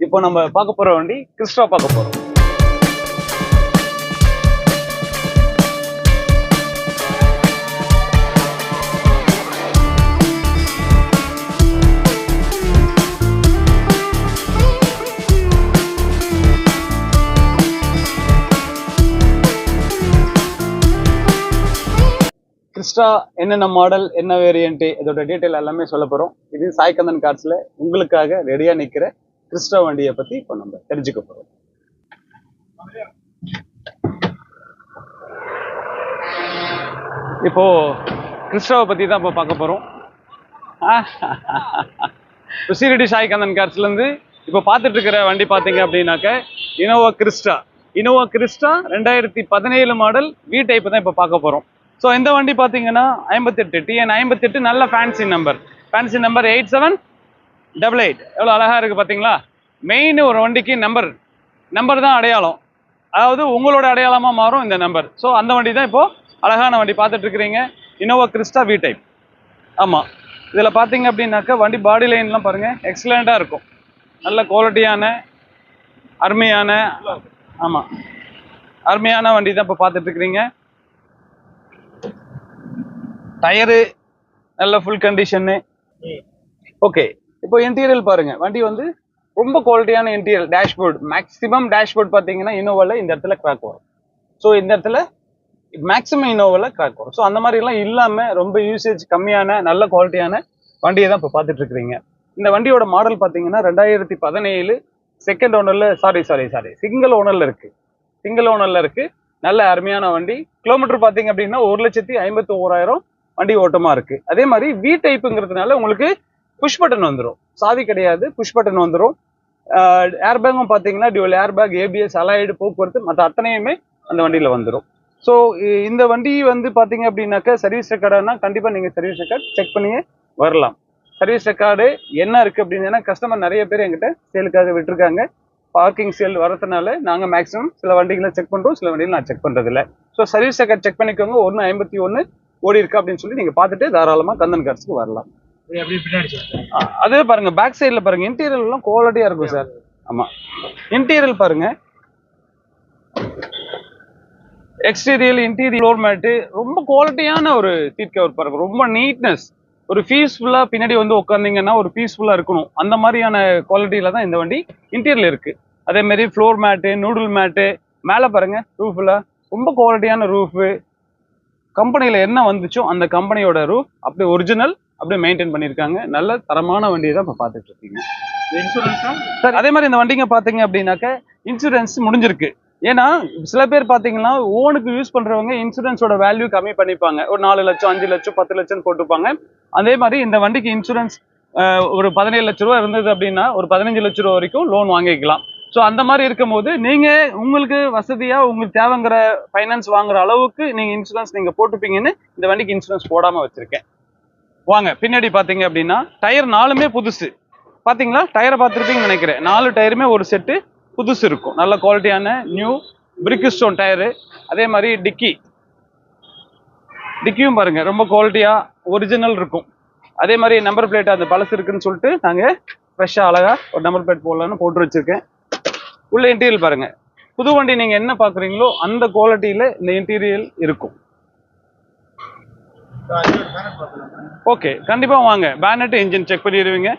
இப்போ நம்ம பார்க்க போகிற வண்டி கிறிஸ்டா பார்க்க போறோம். கிறிஸ்டா என்னென்ன மாடல் என்ன வேரியன்ட்டு இதோட டீட்டெயில் எல்லாமே சொல்ல போகிறோம் இது சாய்கந்தன் கார்ஸில் உங்களுக்காக ரெடியாக நிற்கிற கிறிஸ்டோ வண்டியை பத்தி இப்போ நம்ம தெரிஞ்சுக்க போறோம். இப்போ கிறிஸ்டோவை பத்தி தான் இப்போ பார்க்க போறோம். இப்போ சீரடி சாய்கந்தன் கார்ஸ்ல இருந்து இப்போ பார்த்துட்டு இருக்கிற வண்டி பார்த்தீங்க அப்படின்னாக்க இனோவா கிறிஸ்டா இனோவா கிறிஸ்டா ரெண்டாயிரத்தி பதினேழு மாடல் வி டைப் தான் இப்போ பார்க்க போறோம். ஸோ இந்த வண்டி பார்த்தீங்கன்னா ஐம்பத்தெட்டு டிஎன் ஐம்பத்தெட்டு நல்ல fancy number fancy number eight seven double eight எவ்வளோ அழகா இருக்கு பார்த்தீங்களா மெயின் ஒரு வண்டிக்கு நம்பர் நம்பர் தான் அடையாளம். அதாவது உங்களோட அடையாளமா மாறும் இந்த நம்பர் ஸோ அந்த வண்டி தான் இப்போ அழகான வண்டி பார்த்துட்டு இருக்கிறீங்க. இனோவா கிறிஸ்டா வி டைப் ஆமாம் இதில் பார்த்தீங்க அப்படின்னாக்கா வண்டி பாடி லைன்லாம் பாருங்க. எக்ஸலண்ட்டாக இருக்கும். நல்ல குவாலிட்டியான அருமையான ஆமாம் அருமையான வண்டி தான் இப்போ பார்த்துட்டு இருக்கிறீங்க. டயரு நல்ல ஃபுல் கண்டிஷனு ஓகே இப்போ இன்டீரியல் பாருங்க. வண்டி வந்து ரொம்ப குவாலிட்டியான இன்டீரியல் டேஷ்போர்ட் மேக்ஸிமம் டேஷ்போர்ட் பார்த்தீங்கன்னா இனோவாவில் இந்த இடத்துல கிராக் வரும். ஸோ இந்த இடத்துல மேக்ஸிமம் இனோவாவில் கிராக் வரும். ஸோ அந்த மாதிரிலாம் இல்லாமல் ரொம்ப யூசேஜ் கம்மியான நல்ல குவாலிட்டியான வண்டியை தான் இப்போ பார்த்துட்டு இருக்கிறீங்க. இந்த வண்டியோட மாடல் பார்த்தீங்கன்னா ரெண்டாயிரத்தி பதினேழு செகண்ட் ஓனரில் சாரி சாரி சாரி சிங்கிள் ஓனரில் இருக்குது சிங்கிள் ஓனரில் இருக்குது நல்ல அருமையான வண்டி. கிலோமீட்டர் பார்த்தீங்க அப்படின்னா ஒரு லட்சத்தி ஐம்பத்தி ஓராயிரம் வண்டி ஓட்டமாக இருக்குது அதே மாதிரி வி டைப்புங்கிறதுனால உங்களுக்கு புஷ் பட்டன் வந்துடும் சாவி கிடையாது புஷ் பட்டன் வந்துடும் ஏர் பேக்கும் பார்த்தீங்கன்னா dual air bag ABS alloyed போக்குவரத்து மற்ற அத்தனையுமே அந்த வண்டியில் வந்துடும் ஸோ இந்த வண்டி வந்து பார்த்தீங்க அப்படின்னாக்கா சர்வீஸ் ரெக்கார்டானா கண்டிப்பாக நீங்கள் சர்வீஸ் ரெக்கார்ட் செக் பண்ணியே வரலாம். சர்வீஸ் ரெக்கார்டு என்ன இருக்குது அப்படின்னு கஸ்டமர் நிறைய பேர் எங்கிட்ட சேலுக்காக விட்டுருக்காங்க. பார்க்கிங் சேல் வரதுனால நாங்கள் மேக்ஸிமம் சில வண்டிகளை செக் பண்ணுறோம் சில வண்டிகள் நான் செக் பண்ணுறதில்ல ஸோ சர்வீஸ் ரெக்கார்ட் செக் பண்ணிக்கோங்க. ஒன்று ஐம்பத்தி ஒன்று ஓடி இருக்கா அப்படின்னு சொல்லி நீங்கள் பார்த்துட்டு தாராளமாக கந்தன் கார்ஸ்க்கு வரலாம். அதே பாருங்க பேக் சைடில் பாருங்க இன்டீரியர் எல்லாம் குவாலிட்டியா இருக்கும் சார். ஆமா. இன்டீரியர் பாருங்க. எக்ஸ்டீரியல் இன்டீரியர் ஃப்ளோர் மேட்டு ரொம்ப குவாலிட்டியான ஒரு சீட் கவர் பாருங்க. ரொம்ப நீட்னஸ் ஒரு பீஸ்ஃபுல்லா பின்னாடி வந்து உட்காந்தீங்கன்னா ஒரு பீஸ்ஃபுல்லா இருக்கணும். அந்த மாதிரியான குவாலிட்டியில தான் இந்த வண்டி இன்டீரியர் இருக்கு. அதே மாதிரி ஃப்ளோர் மேட்டு நூடுல் மேட்டு மேலே பாருங்க ரூஃபில் ரொம்ப குவாலிட்டியான ரூஃபு கம்பெனியில் என்ன வந்துச்சோ அந்த கம்பெனியோட ரூஃப் அப்படி ஒரிஜினல் அப்படியே மெயின்டைன் பண்ணியிருக்காங்க. நல்ல தரமான வண்டியை தான் இப்போ பார்த்துட்டு இருக்கீங்க. இன்சூரன்ஸா சார் அதே மாதிரி இந்த வண்டிங்க பார்த்தீங்க அப்படின்னாக்க இன்சூரன்ஸ் முடிஞ்சிருக்கு. ஏன்னா சில பேர் பார்த்தீங்கன்னா ஓனுக்கு யூஸ் பண்றவங்க இன்சூரன்ஸோட வேல்யூ கம்மி பண்ணிப்பாங்க. ஒரு நாலு லட்சம் அஞ்சு லட்சம் பத்து லட்சம் போட்டுப்பாங்க. அதே மாதிரி இந்த வண்டிக்கு இன்சூரன்ஸ் ஒரு பதினேழு லட்ச ரூபா இருந்தது அப்படின்னா ஒரு பதினஞ்சு லட்ச ரூபா வரைக்கும் லோன் வாங்கிக்கலாம். ஸோ அந்த மாதிரி இருக்கும்போது நீங்க உங்களுக்கு வசதியா உங்களுக்கு தேவைங்கிற ஃபைனான்ஸ் வாங்குற அளவுக்கு நீங்க இன்சூரன்ஸ் நீங்க போட்டுப்பீங்கன்னு இந்த வண்டிக்கு இன்சூரன்ஸ் போடாம வச்சிருக்கேன். வாங்க பின்னாடி பார்த்தீங்க அப்படின்னா டயர் நாலுமே புதுசு. பார்த்தீங்களா டயரை பார்த்துருப்பீங்கன்னு நினைக்கிறேன். நாலு டயருமே ஒரு செட்டு புதுசு இருக்கும். நல்ல குவாலிட்டியான நியூ பிரிக்கு ஸ்டோன் டயரு அதே மாதிரி டிக்கி டிக்கியும் பாருங்க ரொம்ப குவாலிட்டியாக ஒரிஜினல் இருக்கும். அதே மாதிரி நம்பர் பிளேட் அந்த பழசு இருக்குன்னு சொல்லிட்டு நாங்கள் ஃப்ரெஷ்ஷாக அழகாக ஒரு நம்பர் பிளேட் போடலான்னு போட்டு வச்சுருக்கேன். உள்ள இன்டீரியல் பாருங்கள் புது வண்டி நீங்கள் என்ன பார்க்குறீங்களோ அந்த குவாலிட்டியில் இந்த இன்டீரியல் இருக்கும். ஓகே கண்டிப்பா வாங்க. பேனட் இன்ஜின் செக் பண்ணிடுவீங்க.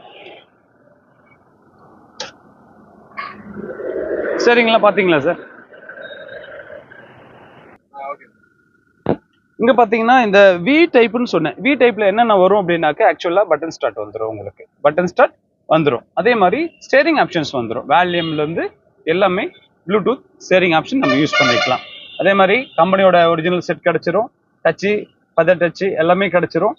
சரிங்களா பாத்தீங்களா சார் இங்க பாத்தீங்கன்னா இந்த வி டைப்னு சொன்னேன். வி டைப்ல என்னென்ன வரும் அப்படின்னாக்க ஆக்சுவலா பட்டன் ஸ்டார்ட் வந்துடும் உங்களுக்கு. பட்டன் ஸ்டார்ட் வந்துடும் அதே மாதிரி ஸ்டேரிங் ஆப்ஷன்ஸ் வந்துடும் வேல்யூம்ல இருந்து எல்லாமே ப்ளூடூத் ஸ்டேரிங் ஆப்ஷன் நம்ம யூஸ் பண்ணிக்கலாம். அதே மாதிரி கம்பெனியோட ஒரிஜினல் செட் கிடைச்சிரும். டச்சு பதர் டச்சு எல்லாமே கிடைச்சிரும்.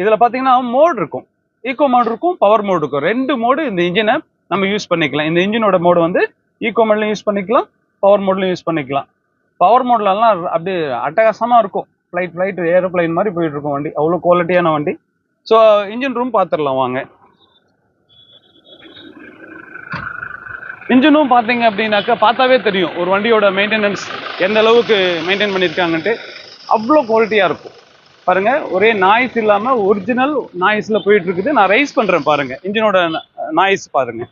இதில் பார்த்தீங்கன்னா மோட் இருக்கும். ஈகோ மோட் இருக்கும் பவர் மோட் இருக்கும். ரெண்டு மோடு இந்த இன்ஜினை நம்ம யூஸ் பண்ணிக்கலாம். இந்த இன்ஜினோட மோடு வந்து ஈக்கோ மோட்லையும் யூஸ் பண்ணிக்கலாம் பவர் மோட்லையும் யூஸ் பண்ணிக்கலாம். பவர் மோட்லலாம் அப்படியே அட்டகாசமாக இருக்கும். ஃப்ளைட் ஃப்ளைட் ஏரோப்ளைன் மாதிரி போயிட்டு இருக்கும் வண்டி. அவ்வளோ குவாலிட்டியான வண்டி. ஸோ இன்ஜின் ரூம் பார்த்துடலாம் வாங்க. இன்ஜினும் பார்த்தீங்க அப்படின்னாக்கா பார்த்தாவே தெரியும். ஒரு வண்டியோட மெயின்டெனன்ஸ் எந்த அளவுக்கு மெயின்டைன் பண்ணியிருக்காங்கன்ட்டு அவ்வளோ குவாலிட்டியாக இருக்கும். பாருங்கள் ஒரே நாய்ஸ் இல்லாமல் ஒரிஜினல் நாய்ஸில் போயிட்டு இருக்குது நான் ரைஸ் பண்ணுறேன் பாருங்கள் இன்ஜினோட நாய்ஸ் பாருங்கள்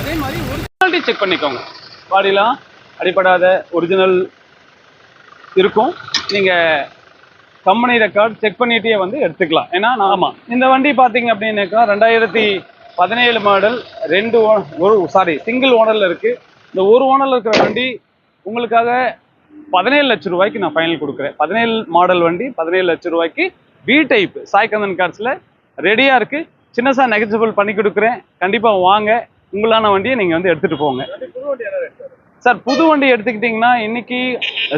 அதே மாதிரி ஒரிஜினாலிட்டி செக் பண்ணிக்கோங்க. பாடிலாம் அடிப்படாத ஒரிஜினல் இருக்கும். நீங்கள் கம்பெனி ரெக்கார்ட் செக் பண்ணிட்டே வந்து எடுத்துக்கலாம். ஏன்னா நான் ஆமாம் இந்த வண்டி பார்த்தீங்க அப்படின்னாக்கா ரெண்டாயிரத்தி பதினேழு மாடல் ரெண்டு ஒரு சாரி சிங்கிள் ஓனரில் இருக்குது இந்த ஒரு ஓனரில் இருக்கிற வண்டி உங்களுக்காக பதினேழு லட்ச ரூபாய்க்கு நான் ஃபைனல் கொடுக்குறேன். பதினேழு மாடல் வண்டி பதினேழு லட்ச ரூபாய்க்கு பி டைப் சாய்கந்தன் கார்ஸில் ரெடியாக இருக்குது சின்னசாக நெகட்டிவ் பண்ணி கொடுக்குறேன். கண்டிப்பாக வாங்க. உங்களான வண்டியை நீங்கள் வந்து எடுத்துகிட்டு போங்க. சார் புது வண்டி எடுத்துக்கிட்டிங்கன்னா இன்னைக்கு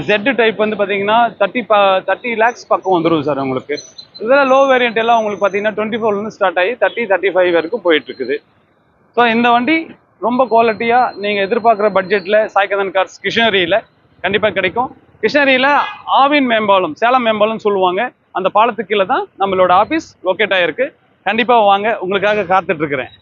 ஜெட் டைப் வந்து பார்த்தீங்கன்னா தேர்ட்டி ப தேர்ட்டி லேக்ஸ் பக்கம் வந்துடும் சார் உங்களுக்கு. இதெல்லாம் லோ வேரியன்ட் எல்லாம் உங்களுக்கு பார்த்தீங்கன்னா டுவெண்ட்டி ஃபோர்லேருந்து ஸ்டார்ட் ஆகி தேர்ட்டி தேர்ட்டி ஃபைவ் வரைக்கும் போயிட்டு இருக்குது ஸோ இந்த வண்டி ரொம்ப குவாலிட்டியாக நீங்கள் எதிர்பார்க்குற பட்ஜெட்டில் சாய்கந்தன் கார்ஸ் கிருஷ்ணகிரியில் கண்டிப்பாக கிடைக்கும். கிருஷ்ணகிரியில் ஆவின் மேம்பாலம் சேலம் மேம்பாலம்னு சொல்லுவாங்க. அந்த பாலத்துக்கு கீழே தான் நம்மளோட ஆஃபீஸ் லொக்கேட் ஆகிருக்கு கண்டிப்பாக வாங்க உங்களுக்காக காத்துட்ருக்குறேன்.